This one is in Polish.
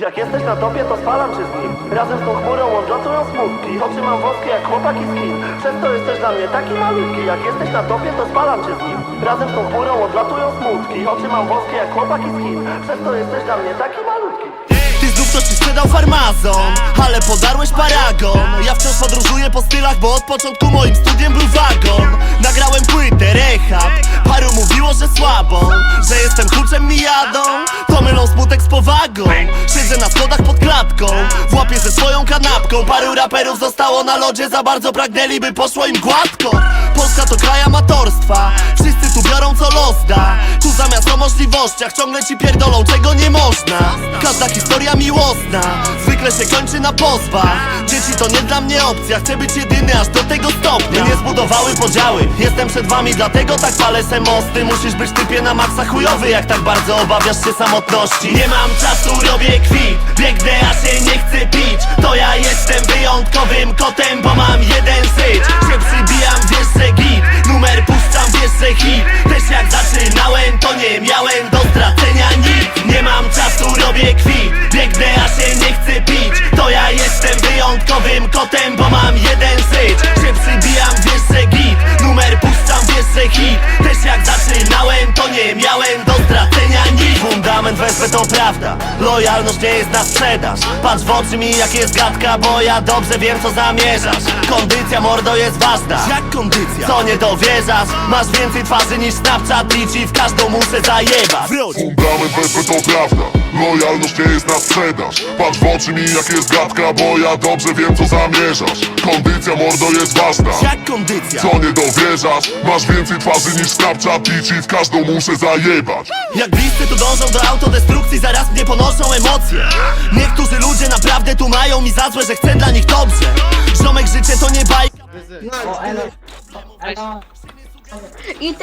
Jak jesteś na topie, to spalam cię z nim. Razem z tą chmurą łączącą smutki Oczy mam wąskie jak chłopaki z Chin Przez to jesteś dla mnie taki malutki. Jak jesteś na topie, to spalam cię z nim. Razem z tą chmurą odlatują smutki Oczy mam wąskie jak chłopaki z Chin Przez to jesteś dla mnie taki malutki. Ty znów ktoś ci sprzedał farmazon Ale podarłeś paragon. Ja wciąż podróżuję po stylach Bo od początku moim studiem był wagon. Nagrałem płytę, rehab. Paru mówiło, że słabo Że jestem kluczem mi jadą To mylą smutek z powagą W łapie ze swoją kanapką. Paru raperów zostało na lodzie Za bardzo pragnęli, by poszło im gładko. Polska to kraj amatorstwa. Wszyscy tu biorą co los da Tu zamiast o możliwościach Ciągle ci pierdolą, czego nie można. Każda historia miłosna. Zwykle się kończy na pozwach. Dzieci to nie dla mnie opcja. Chcę być jedyny aż do tego stopnia. Nie zbudowały podziały. Jestem przed wami, dlatego tak palę se mosty. Musisz być typie na maksa chujowy Jak tak bardzo obawiasz się samotności. Nie mam czasu, robię kwit. Biegnę, że hit Też jak zaczynałem, to nie miałem do stracenia nic. Nie mam czasu, robię kwit. Biegnę, a się nie chcę pić. To ja jestem wyjątkowym kotem Bo mam jeden syć Się przybijam, wiesz, że git. Numer puszczam, wiesz, że hit. Też jak zaczynałem, to nie miałem do stracenia nic. Fundament wespę to prawda. Lojalność nie jest na sprzedaż. Patrz w oczy mi jak jest gadka Bo ja dobrze wiem co zamierzasz. Kondycja mordo jest ważna kondycja? Co nie dowierzasz? Masz więcej twarzy niż Snapchat I ci w każdą muszę zajebać Wróć! Wespę to prawda Lojalność nie jest na sprzedaż Patrz w oczy mi jak jest gadka Bo ja dobrze wiem co zamierzasz Kondycja mordo jest ważna Jak kondycja? Co nie dowierzasz? Masz więcej twarzy niż Snapchat I ci w każdą muszę zajebać Jak bliscy tu dążą do autodestrukcji Zaraz mnie ponoszą emocje Niektórzy ludzie naprawdę tu mają mi za złe Że chcę dla nich dobrze Ziomek życie to nie bajka Então,